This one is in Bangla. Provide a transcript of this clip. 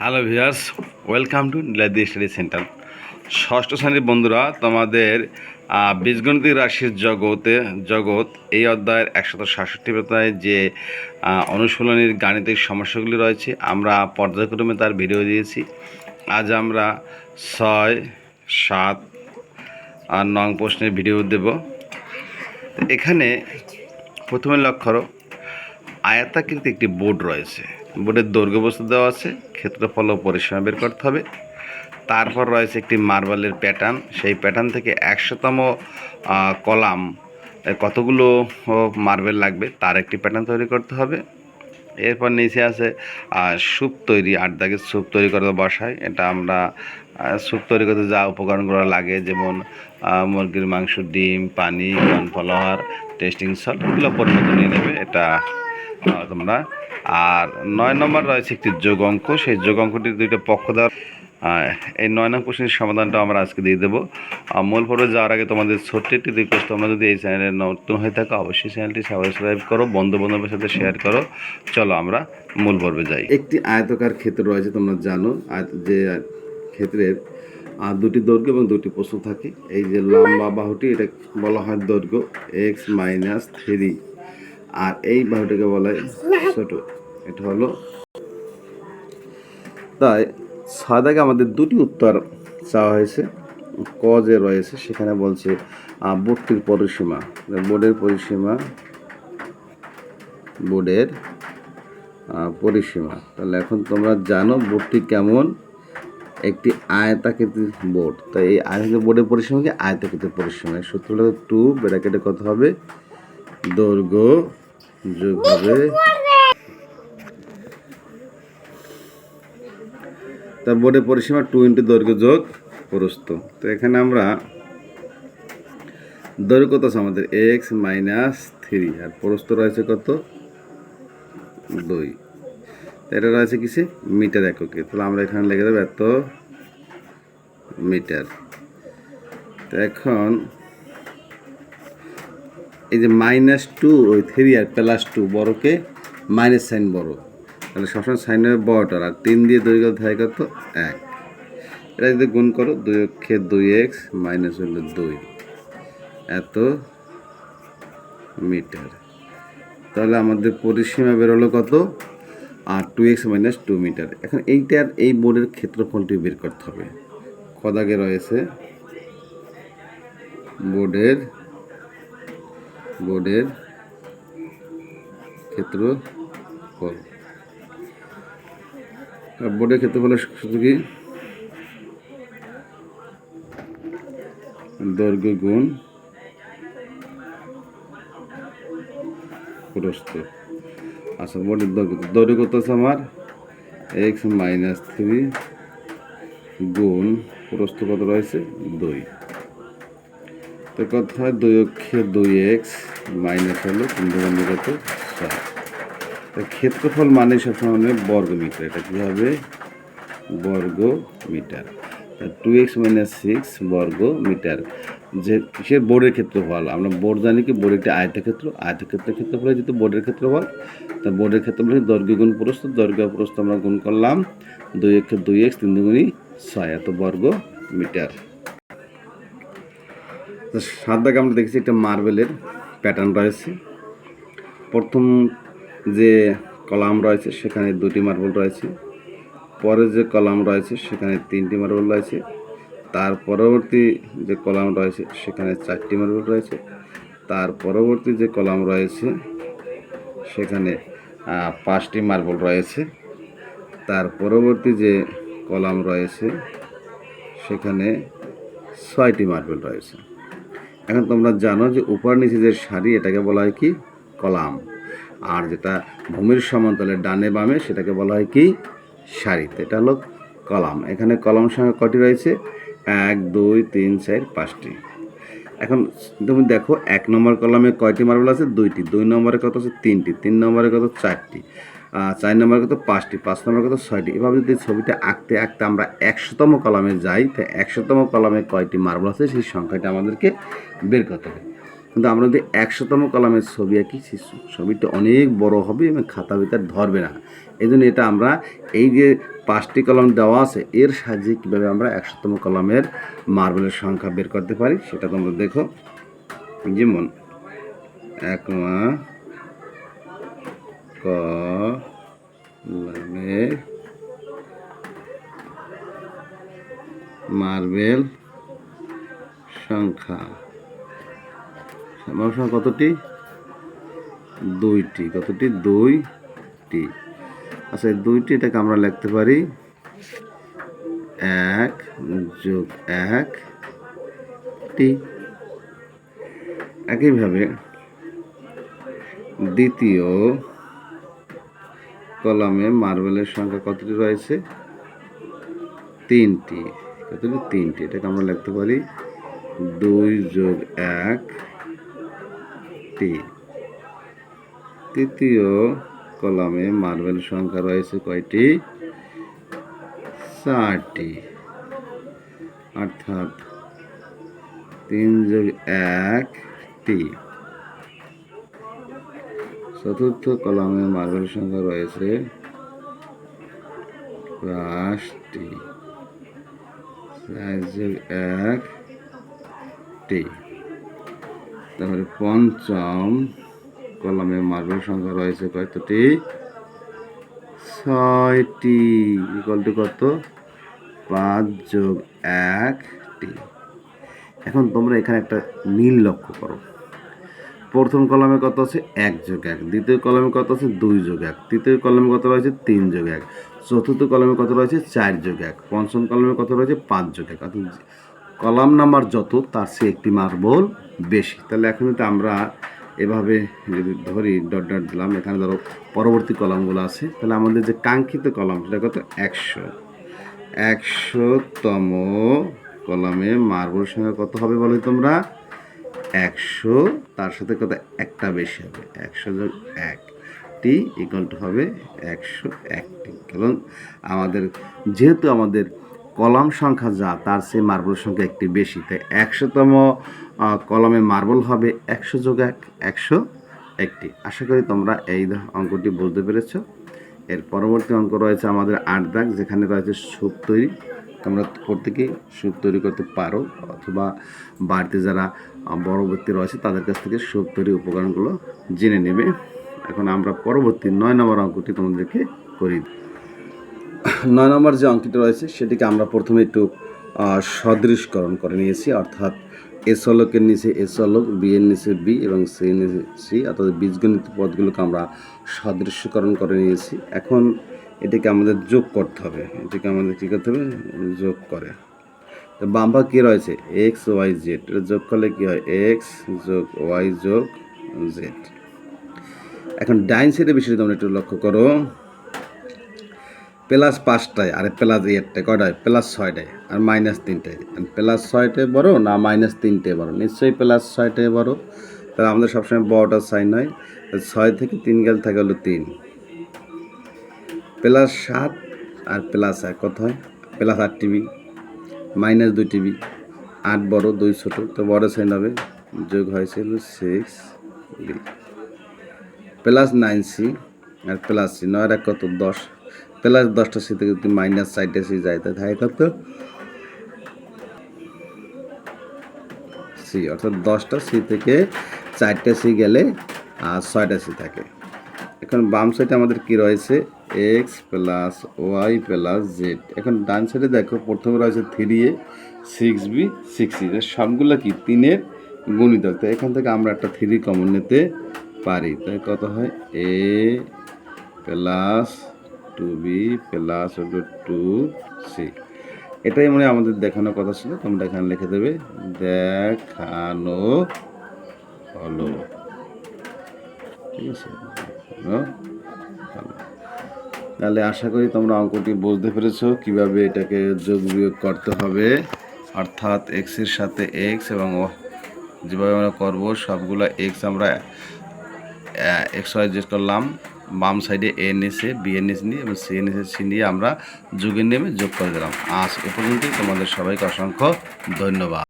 Hello viewers welcome to Niladi study centre ষষ্ঠ শ্রেণির বন্ধুরা, তোমাদের বীজগণিতিক রাশির জগতে, জগৎ, এই অধ্যায়ের একশত সাতষট্টি পাতায় যে অনুশীলনীর গাণিতিক সমস্যাগুলি রয়েছে, আমরা পর্যায়ক্রমে তার ভিডিও দিয়েছি। আজ আমরা ছয়, সাত, আর নং প্রশ্নের ভিডিও দেব। এখানে প্রথমে লক্ষ্য করো আয়াতাকৃতি একটি বোর্ড রয়েছে। বোর্ডের দৈর্ঘ্য বস্তু দেওয়া আছে, ক্ষেত্রফল ও পরিসীমা বের করতে হবে। তারপর রয়েছে একটি মার্বেলের প্যাটার্ন, সেই প্যাটার্ন থেকে একশোতম কলাম কতগুলো মার্বেল লাগবে তার একটি প্যাটার্ন তৈরি করতে হবে। এরপর নিচে আছে স্যুপ তৈরি, আট দাগের স্যুপ তৈরি করতে বসায়। এটা আমরা স্যুপ তৈরি করতে যা উপকরণগুলো লাগে, যেমন মুরগির মাংস, ডিম, পানি কর্নফ্লাওয়ার টেস্টিং সল্ট, এগুলো পরিমতো নিয়ে নেবে। এটা তোমরা আর নয় নম্বর রয়েছে একটি যোগ অঙ্ক। সেই যোগ অঙ্কটির দুইটা পক্ষ দেওয়ার এই নয় নম্বর প্রশ্নের সমাধানটা আমরা আজকে দিয়ে দেবো। মূল পর্বে যাওয়ার আগে তোমাদের ছোট্ট একটি রিকোয়েস্ট তোমরা যদি এই চ্যানেলে নতুন হয়ে থাকো, অবশ্যই চ্যানেলটি সাবস্ক্রাইব করো, বন্ধু বান্ধবের সাথে শেয়ার করো। চলো আমরা মূল পর্বে যাই। একটি আয়তকার ক্ষেত্র রয়েছে, তোমরা জানো যে ক্ষেত্রের দুটি দৈর্ঘ্য এবং দুটি প্রস্থ থাকে। এই যে লম্বা বাহুটি, এটা বলা হয় দৈর্ঘ্য এক্স মাইনাস থ্রি আর এই বাহুটিকে বলা হয় ছোট। এটা হলো। তাই, সাদাকে আমাদের দুটি উত্তর চাওয়া হয়েছে। ক যে রয়েছে, সেখানে বলছে বোর্ডটির পরিসীমা। বোর্ডের পরিসীমা বোর্ডের পরিসীমা। তাহলে এখন তোমরা জানো বোর্ডটি কেমন। একটি আয়তাকৃতির বোর্ড। তাই এই আয়তাকৃতির বোর্ডের পরিসীমা কি? আয়তাকৃতির পরিসীমা। সূত্রটা টু ব্র্যাকেটে কত হবে? দৈর্ঘ্য যোগ হবে তার বোর্ডের পরিসীমা টু ইন্টু দৈর্ঘ্য যোগ প্রস্থ। তো এখানে আমরা দৈর্ঘ্য কত আছে আমাদের? এক্স মাইনাস থ্রি আর প্রস্থ রয়েছে কত? দুই। এটা রয়েছে কিসে? মিটার এককে। তাহলে আমরা এখানে লিখে দেবো এত মিটার। তো এখন এই যে মাইনাস টু ওই থ্রি আর প্লাস টু বড়কে মাইনাস সাইন বড়। তাহলে সবসময় সাইন হবে বড়টার আর তিন দিয়ে দৈর্ঘ্য থাকে কত? এক। এটা যদি গুণ করো, দুই অক্ষে দুই এক্স মাইনাস হলো দুই। এত মিটার। তাহলে আমাদের পরিসীমা বেরোলো কত? আর two x minus two metre. এখন এইটার এই বোর্ডের ক্ষেত্রফলটি বের করতে হবে। খদাগে রয়েছে বোর্ডের বোর্ডের ক্ষেত্রফল। আর বোর্ডের ক্ষেত্রফলের শুধু কি? দৈর্ঘ্য গুণ আচ্ছা বোর্ডের দৈর্ঘ্য দৈর্ঘ্য কত আছে আমার? এক্স মাইনাস থ্রি গুণ প্রস্থ কত রয়েছে? দুই। তো কথা দুই অক্ষে দুই এক্স মাইনাস হলো তিন কত? ছয় তো ক্ষেত্রফল মানে সবসময় মানে বর্গ মিটার এটা কী হবে বর্গ metre two x minus six বর্গ মিটার যে কিসের বোর্ডের ক্ষেত্রফল? আমরা বোর্ড জানি কি বোর্ড একটি আয়তক্ষেত্র। আয়তক্ষেত্রের ক্ষেত্রফল যেহেতু বোর্ডের ক্ষেত্রফল, তা বোর্ডের ক্ষেত্রফল দৈর্ঘ্য গুণ প্রস্থ। দৈর্ঘ্য প্রস্থ আমরা গুণ করলাম দুই একে দুই এক্স তিন দুগুণি ছয়। এত বর্গ মিটার সাত দাগে আমরা দেখেছি একটা মার্বেলের প্যাটার্ন রয়েছে। প্রথম যে কলাম রয়েছে, সেখানে দুটি মার্বল রয়েছে। পরে যে কলাম রয়েছে, সেখানে তিনটি মার্বেল রয়েছে। তার পরবর্তী যে কলাম রয়েছে, সেখানে চারটি মার্বেল রয়েছে। তার পরবর্তী যে কলাম রয়েছে, সেখানে পাঁচটি মার্বেল রয়েছে। তার পরবর্তী যে কলাম রয়েছে, সেখানে ছয়টি মার্বেল রয়েছে। এখন তোমরা জানো যে উপর নিচে যে সারি, এটাকে বলা হয় কি? কলাম। আর যেটা ভূমির সমান্তলে ডানে বামে, সেটাকে বলা হয় কি? সারিতে। এটা হলো কলাম। এখানে কলাম সংখ্যা কটি রয়েছে? এক, দুই, তিন, চার, পাঁচটি। এখন তুমি দেখো, এক নম্বর কলামে কয়টি মার্বেল আছে? দুইটি। দুই নম্বরে কত আছে? তিনটি। তিন নম্বরে কত? চারটি। চার নম্বরে কত? পাঁচটি। পাঁচ নম্বরে কত? ছয়টি। এভাবে যদি ছবিটা আঁকতে আঁকতে আমরা একশোতম কলামে যাই, তো একশোতম কলামে কয়টি মার্বেল আছে? সেই সংখ্যাটা আমাদেরকে বের করতে হবে। কিন্তু আমরা যদি একশোতম কলামের ছবি আঁকি সেই ছবিটা অনেক বড় হবে এবং খাতা ভিতর ধরবে না। এই জন্য এটা আমরা এই যে পাঁচটি কলম দেওয়া আছে, এর সাহায্যে কীভাবে আমরা একশোতম কলমের মার্বেলের সংখ্যা বের করতে পারি, সেটা তোমরা দেখো। যেমন, এক মা মার্বেল সংখ্যা মার্বেল সংখ্যা কতটি? দুইটি। কতটি? দুইটি। আচ্ছা এই দুইটি এটাকে আমরা লিখতে পারি এক যোগ এক টি। একইভাবে দ্বিতীয় কলামে মার্বেলের সংখ্যা কতটি রয়েছে? তিনটি। কতটি? তিনটি। এটাকে আমরা লিখতে পারি দুই যোগ এক টি তৃতীয় কলামে মার্বেল সংখ্যা রয়েছে কয়টি? চারটি। অর্থাৎ তিন যোগ এক, টি। চতুর্থ কলামে মার্বেল সংখ্যা রয়েছে পাঁচটি। চার যোগ তারপরে পঞ্চম কলামে মার্বেল সংখ্যা রয়েছে কতটি ছয়টি। ইকুয়াল টু কত? পাঁচ যোগ একটি। এখন তোমরা এখানে একটা মিল লক্ষ্য করো। প্রথম কলমে কত আছে? এক যোগ এক। দ্বিতীয় কলমে কত আছে? দুই যোগ এক। তৃতীয় কলমে কত রয়েছে? তিন যোগ এক। চতুর্থ কলমে কত রয়েছে? চার যোগ এক। পঞ্চম কলমে কত রয়েছে? পাঁচ যোগ এক। কলাম নাম্বার যত, তার চেয়ে একটি মার্বল বেশি। তাহলে এখন তো আমরা এভাবে যদি ধরি, ডট ডট দিলাম, এখানে ধরো পরবর্তী কলামগুলো আছে, তাহলে আমাদের যে কাঙ্ক্ষিত কলাম, সেটা কত? একশো। একশোতম কলামে মার্বল সংখ্যা কত হবে বলো তোমরা? একশো, তার সাথে কত? একটা বেশি হবে। একশো যোগ একটি ইকুয়াল টু হবে একশো একটি। কারণ আমাদের, যেহেতু আমাদের কলাম সংখ্যা যা, তার সেই মার্বল সংখ্যা একটি বেশি। তাই একশোতম কলমে মার্বল হবে একশো যোগ এক, একশো একটি। আশা করি তোমরা এই অঙ্কটি বুঝতে পেরেছ। এর পরবর্তী অঙ্ক রয়েছে আমাদের আট দাগ, যেখানে রয়েছে সুপ তৈরি। তোমরা প্রত্যেকেই সুপ তৈরি করতে পারো, অথবা বাড়িতে যারা বড় ব্যক্তি রয়েছে, তাদের কাছ থেকে সুপ তৈরি উপকরণগুলো জেনে নেবে। এখন আমরা পরবর্তী নয় নম্বর অঙ্কটি তোমাদেরকে করি নয় নম্বর যে অঙ্কটি রয়েছে, সেটিকে আমরা প্রথমে একটু সদৃশকরণ করে নিয়েছি। অর্থাৎ এস হলকের নিচে এস হলক বি এর নিচে বি এবং সি নিচে সি অর্থাৎ বীজগণিত পদগুলোকে আমরা সদৃশ্যকরণ করে নিয়েছি। এখন এটিকে আমাদের যোগ করতে হবে। এটিকে আমাদের কী করতে হবে? যোগ করে। তো বাম ভাগ কী রয়েছে? এক্স ওয়াই জেড এটা যোগ করলে কী হয়? এক্স যোগ ওয়াই যোগ জেড এখন ডাইন সাইডে বিষয়টি তোমরা একটু লক্ষ্য করো। প্লাস পাঁচটায়, আর প্লাস এইটটায় কয়টায়? প্লাস ছয়টায় আর মাইনাস তিনটায়। প্লাস ছয়টায় বড় না মাইনাস তিনটায় বড়? নিশ্চয়ই প্লাস ছয়টায় বড়। তাহলে আমাদের সবসময় বড়টা সাইন হয়। ছয় থেকে তিন গেল থাকে হলো তিন। প্লাস সাত আর প্লাস এক, কত হয়? প্লাস আট টিভি মাইনাস দুই টিভি আট বড়, দুই ছোট। তো বড় সাইন হবে, যোগ হয়েছে হলো six B plus nine C আর প্লাস সি নয় এক কত? দশ। প্লাস দশটা সি থেকে যদি মাইনাস চারটে সি যায়, তাই থাকে কত সি, অর্থাৎ দশটা সি থেকে চারটে সি গেলে, আর ছয়টা সি থাকে। এখন বাম সাইডে আমাদের কি রয়েছে? X plus y plus z এখন ডান সাইডে দেখো, প্রথমে রয়েছে three A six B six C সবগুলো কি? তিনের গুণিতক। তো এখান থেকে আমরা একটা থ্রি কমন নিতে পারি। তাই কত হয়? A plus two B plus হলো টু সি এটাই মনে আমাদের দেখানোর কথা ছিল, তোমরা এখানে লিখে দেবে, দেখানো হলো। ঠিক আছে। তাহলে আশা করি তোমরা অঙ্কটি বুঝতে পেরেছ, কীভাবে এটাকে যোগ বিয়োগ করতে হবে। অর্থাৎ এক্সের সাথে এক্স এবং যেভাবে আমরা করব, সবগুলো এক্স আমরা এক্স ওয়াই করলাম। বাম সাইডে এ বিএনএস নিয়ে এবং সি এর নিচে সি নিয়ে আমরা যুগের নেমে যোগ করে দিলাম। আজ এ পর্যন্তই। তোমাদের সবাইকে অসংখ্য ধন্যবাদ।